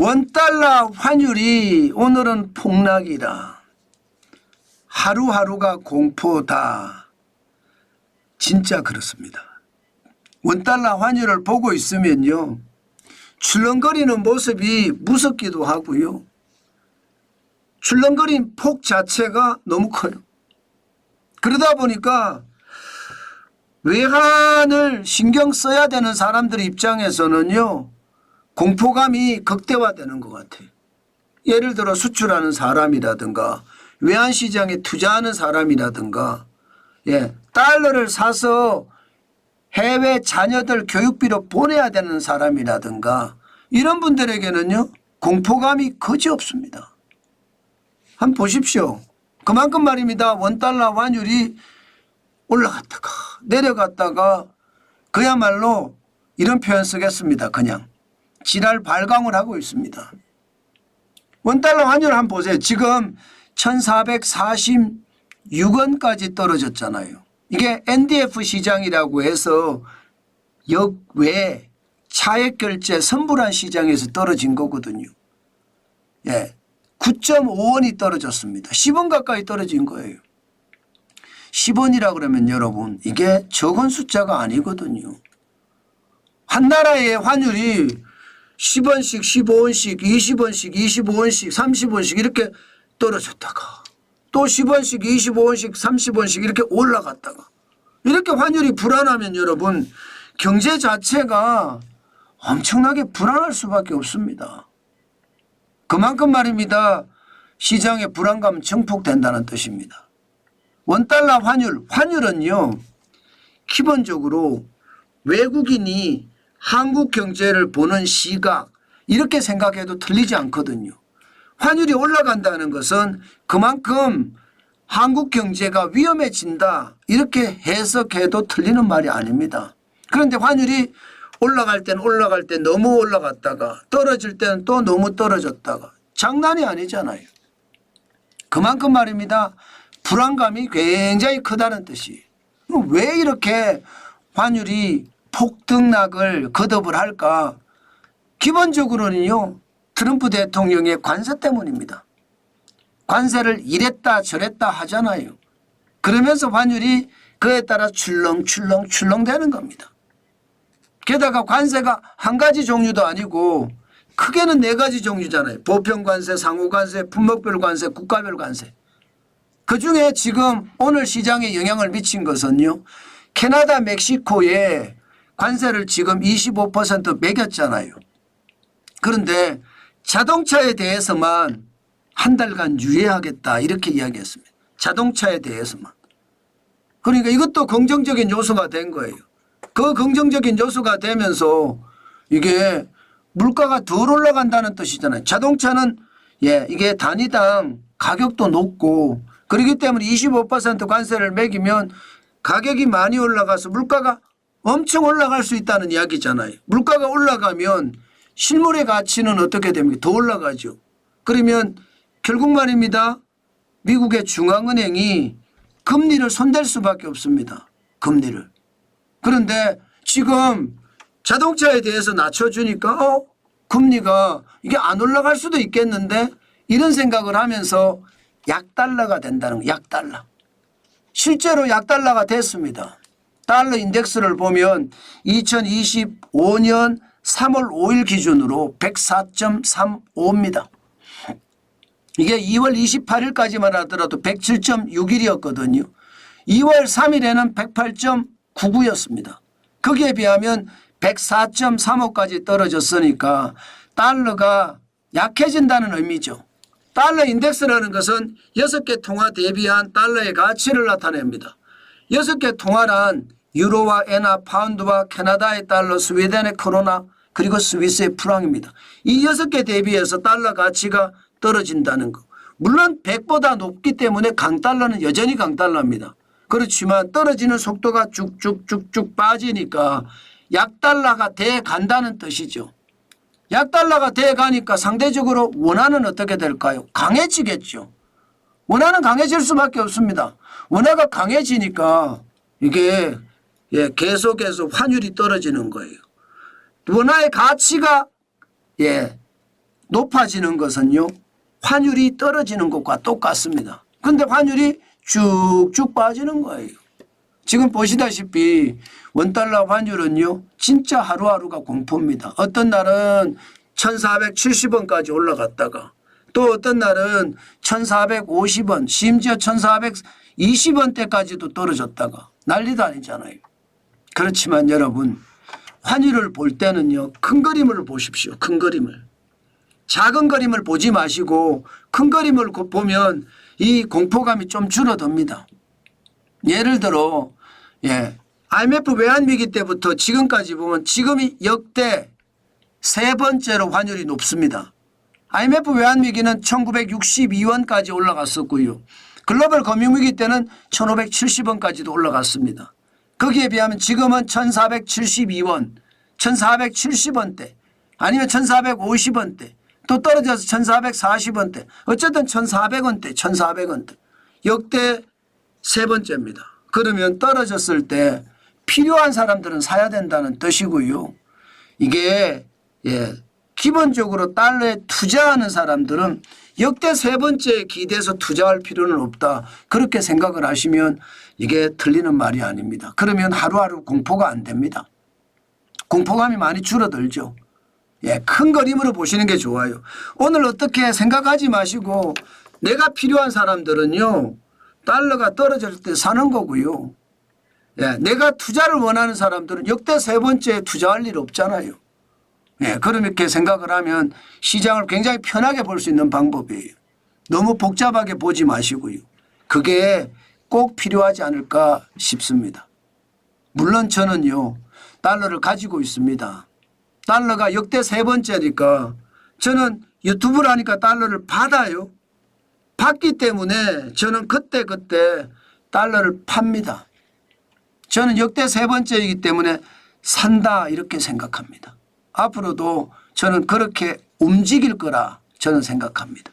원달러 환율이 오늘은 폭락이다. 하루하루가 공포다. 진짜 그렇습니다. 원달러 환율을 보고 있으면요. 출렁거리는 모습이 무섭기도 하고요. 출렁거린 폭 자체가 너무 커요. 그러다 보니까 외환을 신경 써야 되는 사람들 입장에서는요. 공포감이 극대화되는 것 같아요. 예를 들어 수출하는 사람이라든가 외환시장에 투자하는 사람이라든가 예, 달러를 사서 해외 자녀들 교육비로 보내야 되는 사람이라든가 이런 분들에게는요 공포감이 거지 없습니다. 한번 보십시오. 그만큼 말입니다. 원달러 환율이 올라갔다가 내려갔다가 그야말로 이런 표현 쓰겠습니다. 그냥 지랄 발광을 하고 있습니다. 원달러 환율 한번 보세요. 지금 1446원까지 떨어졌잖아요. 이게 NDF 시장이라고 해서 역외 차액 결제 선불한 시장에서 떨어진 거거든요. 예. 9.5원이 떨어졌습니다. 10원 가까이 떨어진 거예요. 10원이라 그러면 여러분 이게 적은 숫자가 아니거든요. 한 나라의 환율이 10원씩 15원씩 20원씩 25원씩 30원씩 이렇게 떨어졌다가 또 10원씩 25원씩 30원씩 이렇게 올라갔다가 이렇게 환율이 불안하면 여러분 경제 자체가 엄청나게 불안할 수밖에 없습니다. 그만큼 말입니다. 시장의 불안감은 증폭된다는 뜻입니다. 원달러 환율, 환율은요, 기본적으로 외국인이 한국 경제를 보는 시각, 이렇게 생각해도 틀리지 않거든요. 환율이 올라간다는 것은 그만큼 한국 경제가 위험해진다, 이렇게 해석해도 틀리는 말이 아닙니다. 그런데 환율이 올라갈 때는 올라갈 때 너무 올라갔다가 떨어질 때는 또 너무 떨어졌다가 장난이 아니잖아요. 그만큼 말입니다. 불안감이 굉장히 크다는 뜻이. 왜 이렇게 환율이 폭등락을 거듭을 할까? 기본적으로는요. 트럼프 대통령의 관세 때문입니다. 관세를 이랬다 저랬다 하잖아요. 그러면서 환율이 그에 따라 출렁출렁 출렁되는 겁니다. 게다가 관세가 한 가지 종류도 아니고 크게는 네 가지 종류잖아요. 보편 관세, 상호 관세, 품목별 관세, 국가별 관세. 그 중에 지금 오늘 시장에 영향을 미친 것은요. 캐나다, 멕시코에 관세를 지금 25% 매겼잖아요. 그런데 자동차에 대해서만 한 달간 유예하겠다 이렇게 이야기했습니다. 자동차에 대해서만. 그러니까 이것도 긍정적인 요소가 된 거예요. 그 긍정적인 요소가 되면서 이게 물가가 덜 올라간다는 뜻이잖아요. 자동차는 예, 이게 단위당 가격도 높고 그렇기 때문에 25% 관세를 매기면 가격이 많이 올라가서 물가가 엄청 올라갈 수 있다는 이야기잖아요. 물가가 올라가면 실물의 가치는 어떻게 됩니까? 더 올라가죠. 그러면 결국 말입니다. 미국의 중앙은행이 금리를 손댈 수밖에 없습니다. 금리를. 그런데 지금 자동차에 대해서 낮춰주니까 어 금리가 이게 안 올라갈 수도 있겠는데 이런 생각을 하면서 약달러가 된다는 거 약달러. 실제로 약달러가 됐습니다. 달러 인덱스를 보면 2025년 3월 5일 기준으로 104.35입니다. 이게 2월 28일까지만 하더라도 107.61이었거든요. 2월 3일에는 108.99였습니다. 거기에 비하면 104.35까지 떨어졌으니까 달러가 약해진다는 의미죠. 달러 인덱스라는 것은 6개 통화 대비한 달러의 가치를 나타냅니다. 6개 통화란 유로와 엔화, 파운드와 캐나다의 달러, 스웨덴의 크로나 그리고 스위스의 프랑입니다. 이 6개 대비해서 달러 가치가 떨어진다는 거. 물론 100보다 높기 때문에 강달러는 여전히 강달러입니다. 그렇지만 떨어지는 속도가 쭉쭉쭉쭉 빠지니까 약달러가 돼 간다는 뜻이죠. 약달러가 돼 가니까 상대적으로 원화는 어떻게 될까요? 강해지겠죠. 원화는 강해질 수밖에 없습니다. 원화가 강해지니까 이게 예, 계속해서 환율이 떨어지는 거예요. 원화의 가치가 예, 높아지는 것은요. 환율이 떨어지는 것과 똑같습니다. 근데 환율이 쭉쭉 빠지는 거예요. 지금 보시다시피 원달러 환율은요. 진짜 하루하루가 공포입니다. 어떤 날은 1470원까지 올라갔다가 또 어떤 날은 1450원 심지어 1420원대까지도 떨어졌다가 난리도 아니잖아요. 그렇지만 여러분 환율을 볼 때는요. 큰 그림을 보십시오. 큰 그림을. 작은 그림을 보지 마시고 큰 그림을 고- 보면 이 공포감이 좀 줄어듭니다. 예를 들어 예. IMF 외환위기 때부터 지금까지 보면 지금이 역대 세 번째로 환율이 높습니다. IMF 외환위기는 1962원까지 올라갔었고요. 글로벌 금융위기 때는 1570원까지도 올라갔습니다. 거기에 비하면 지금은 1472원, 1470원대 아니면 1450원대 또 떨어져서 1440원대 어쨌든 1400원대, 1400원대 역대 세 번째입니다. 그러면 떨어졌을 때 필요한 사람들은 사야 된다는 뜻이고요. 이게 예, 기본적으로 달러에 투자하는 사람들은 역대 세 번째에 기대서 투자할 필요는 없다. 그렇게 생각을 하시면 이게 틀리는 말이 아닙니다. 그러면 하루하루 공포가 안 됩니다. 공포감이 많이 줄어들죠. 예, 큰 그림으로 보시는 게 좋아요. 오늘 어떻게 생각하지 마시고 내가 필요한 사람들은요. 달러가 떨어질 때 사는 거고요. 예, 내가 투자를 원하는 사람들은 역대 세 번째에 투자할 일 없잖아요. 예, 그렇게 생각을 하면 시장을 굉장히 편하게 볼 수 있는 방법이에요. 너무 복잡하게 보지 마시고요. 그게 꼭 필요하지 않을까 싶습니다. 물론 저는요, 달러를 가지고 있습니다. 달러가 역대 세 번째니까 저는 유튜브를 하니까 달러를 받아요. 받기 때문에 저는 그때그때 달러를 팝니다. 저는 역대 세 번째이기 때문에 산다 이렇게 생각합니다. 앞으로도 저는 그렇게 움직일 거라 저는 생각합니다.